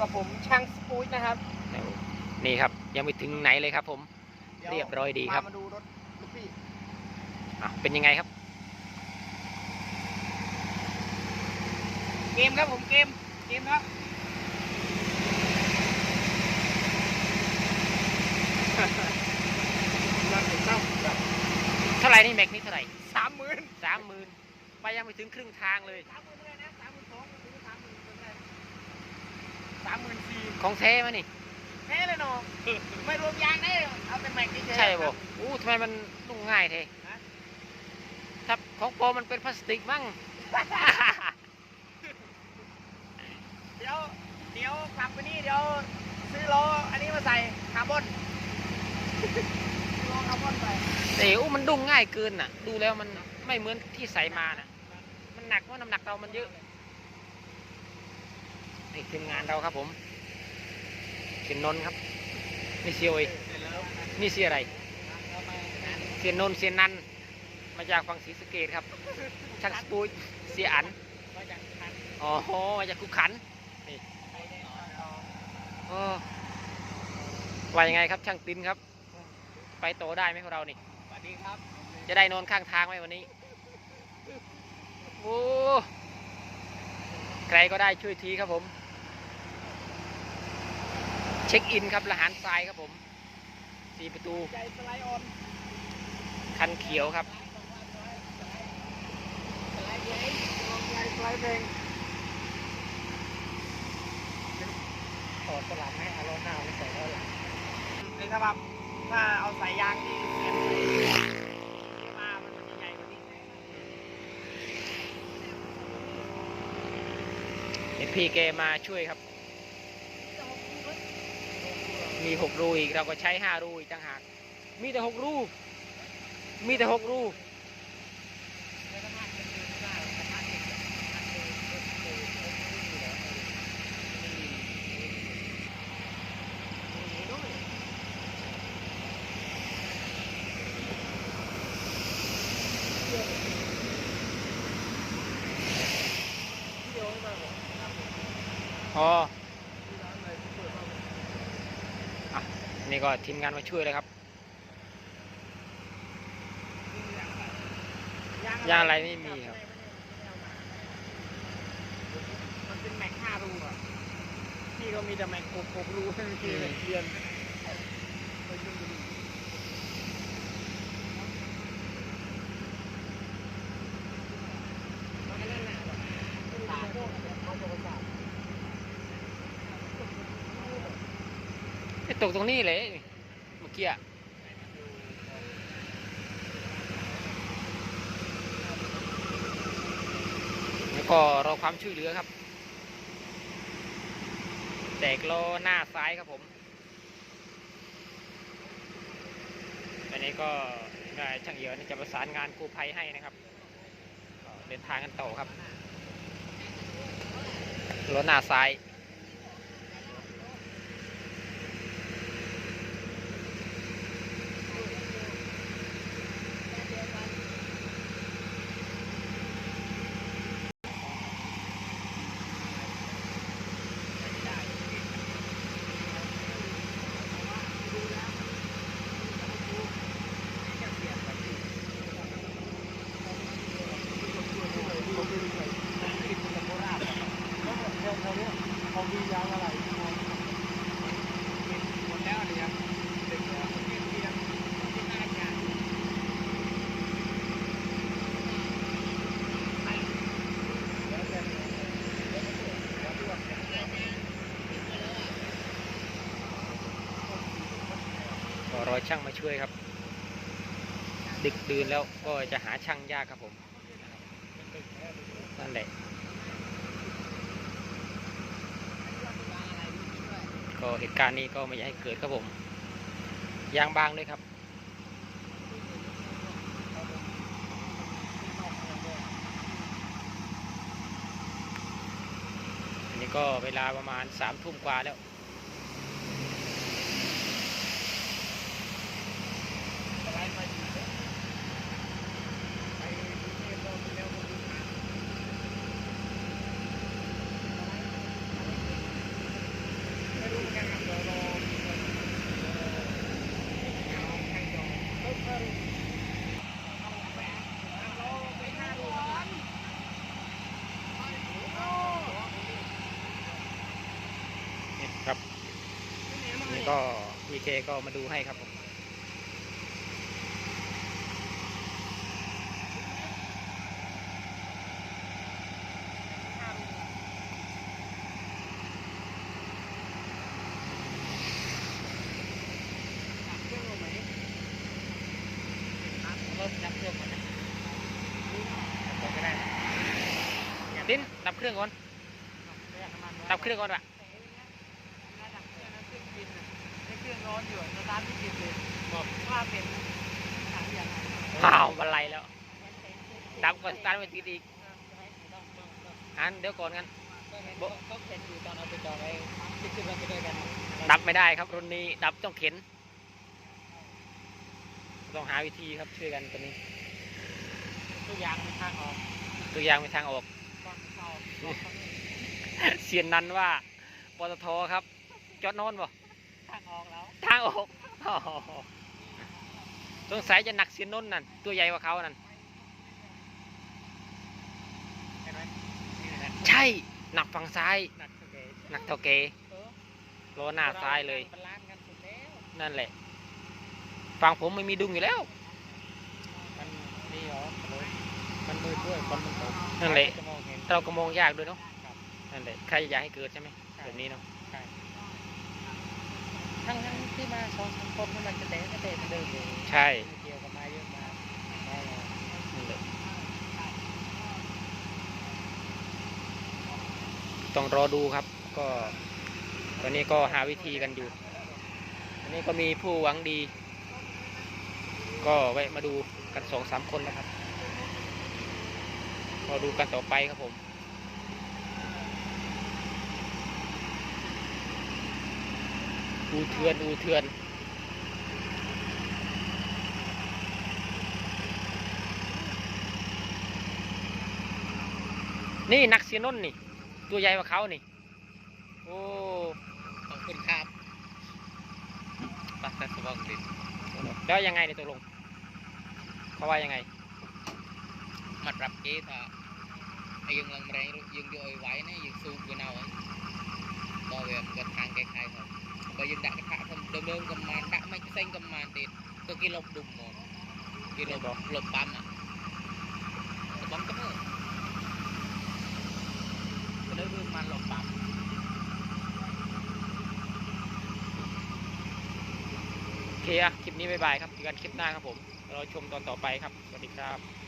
กับผมช่างสปูชนะครับนี่ครับ ยังไม่ถึงไหนเลยครับ ผมดี๋วเรียบร้อยดีครับพามาดูรถลูกพี่อะเป็นยังไงครับ เกมครับผมเกมเกมครับนั่นเป็นตั้มแบบเท่าไหร่นี่แม็กนี่เท่าไหร่สามหมื่นสามหมื่นไปยังไม่ถึงครึ่งทางเลย ของแท้ไหมนี่แค่เลยเนาะไม่รวมยางได้เอาแต่แม็กเฉยๆใช่คบ่รับอู้ทำไมมันนุ่งง่ายเทฮะถ้าของปลอมมันเป็นพลาสติกมั้งเดี๋ยวเดี๋ยวกลับไปนี่เดี๋ยวซื้อล้ออันนี้มาใส่คาร์บอนซื้อล้อคาร์บอนไปแต่อู้มันดุ้งง่ายเกินน่ะ ดูแล้วมันไม่เหมือนที่ใส่มานะมันหนักว่าน้ำหนักเรามันเยอะนี่ทีมงานเราครับผมเสียนนท์ครับ นี่เสียโอยเสร็จแล้วนี่เสียอะไรทำไมงานเสียนนท์เสียนัน มาจากฝั่งศรีสะเกดครับช่างสปูยเสียอันมาจากคันอ๋อมาจากคุกขันไปแน่นอนอ๋อว่ายังไงครับช่างตินครับ ไปโตได้ไหมของเรานี่สวัสดีครับ จะได้นอนข้างทางไหมวันนี้ โอ้ ใครก็ได้ช่วยทีครับผม เช็คอินครับละหารทรายครับผมสี่ประตูคันเขียวครับถอดสลับให้เอาล้อหน้าไม่ใส่ล้อหลังนี่ครับถ้าเอาสายยางที่เสียบมามันจะใหญ่กว่านี้เห็นพี่แกมาช่วยครับ มีหกรูอีกเราก็ใช้ห้ารูอีกต่างหากมีแต่หกรูมีแต่หกรูอ๋ออะ นี่ก็ทีมงานมาช่วยเลยครับยางอะไรไม่มีครับมันเป็นแม็กห้ารูอะพี่ก็มีแต่แม็กหกหกรูไม่มีแม็กเรียนมันก็นั่นน่ะตาโค้งเขาโทรศัพท์ ไอ้ ตกตรงนี้เลยเมื่อกี้แล้วก็รอความช่วยเหลือครับ แตกล้อหน้าซ้ายครับผมอันนี้ก็ได้ช่างเอียวนี่จะประสานงานกู้ภัยให้นะครับ เดินทางกันต่อครับล้อหน้าซ้าย เขามียางอะไรหมดแล้วเนี่ยเด็กแล้วเรียนเรียนที่หน้างาน ก็รอ ช่างมาช่วยครับ ดึกดื่นแล้วก็จะหาช่างยากครับผมนั่นแหละก็เหตุการณ์นี้ก็ไม่อยากให้เกิดครับผมยางบางด้วยครับอันนี้ก็เวลาประมาณสามทุ่มกว่าแล้ว สไลด์ไปอยู่ไปกรุงเทพเราไปแล้วก็ดูทาง ก็พีเคก็มาดูให้ครับผมรถจับเครื่องมันนะก็ได้ดินดับเครื่องก่อนดับเครื่องก่อนอะ ดับเครื่องนะเครื่องบินน่ะให้เค รื่องร้อนอยู่สตาร์ทไม่ติดเลยบอกว่าเป็นถังอย่างไรอ้าวบันไลแล้วดับก่อนสตาร์ทไม่ติดอีกอันเดี๋ยวก่อนกันก็เข็นอยู่ตอนเอาไปจอดไว้ที่ขึ้นรถไปด้วยกันดับไม่ได้ครับรุ่นนี้ดับต้องเข็นต้องหาวิธีครับช่วยกันตัวนี้ทุกอย่างมีทางออกตัวอย่างเป็นทางออกก่อนเข้าเสียนนั้นว่าปตทครับ จอดโนอนบ่ทาง ออกแล้วทางออกอ๋อสงสัยจะหนักเสียนนนท์นั่น ตัวใหญ่กว่าเขานั่น เห็นไหมนี่แหละใช่ หนักฝั่งซ้าย หนักสุดเลยหนักเท่าเกเออล้อหน้าซ้ายเลยบาลานซ์กันสุดแล้วนั่นแหละ ฝั่งผมไม่มีดุงอยู่แล้ว มันนี่เหรอมันมืดด้วยคนมันตกนั่นแหละจะมองเห็น เราก็มองยากด้วยเนาะ ครับ นั่นแหละ ใครอยากให้เกิดใช่ไหมใช่ แบบนี้เนาะ ทั้งทั้งที่มาสองสามคนมันจะเตะก็เตะเหมือนเดิมเลยใช่ เกี่ยวกับมาเยอะมากได้เลยต้องรอดูครับ ก็ตอนนี้ก็หาวิธีกันอยู่อันนี้ก็มีผู้หวังดี ก็แวะมาดูกันสองสามคนนะครับรอดูกันต่อไปครับผม อูเทือนอูเทือนนี่นักเสียนนนี่ ตัวใหญ่กว่าเขานี่ โอ้ ขอบคุณครับปักแต่สว่างดิแล้วยังไงในยตกลง เขาว่ายังไงมาปรับเกถ้าไอ้ยังลังแรงยังโยยไว้เนี่ยยังสู้กันเอาไว้ ដល់វាគាត់ខាងគេខៃមកបើយើងដាក់កថាខ្ញុំដើមដើមកម្មានដាក់មិនផ្សេងកម្មានទៀតគឺគេលុបឌុំមកគេលុបលុបបាំអាបាំទៅមើលទៅលើវាមិនលុបបាំโอเคคลิปนี้บ๊ายบายครับเจอกันคลิปหน้าครับผมเราชมตอนต่อไปครับ สวัสดีครับ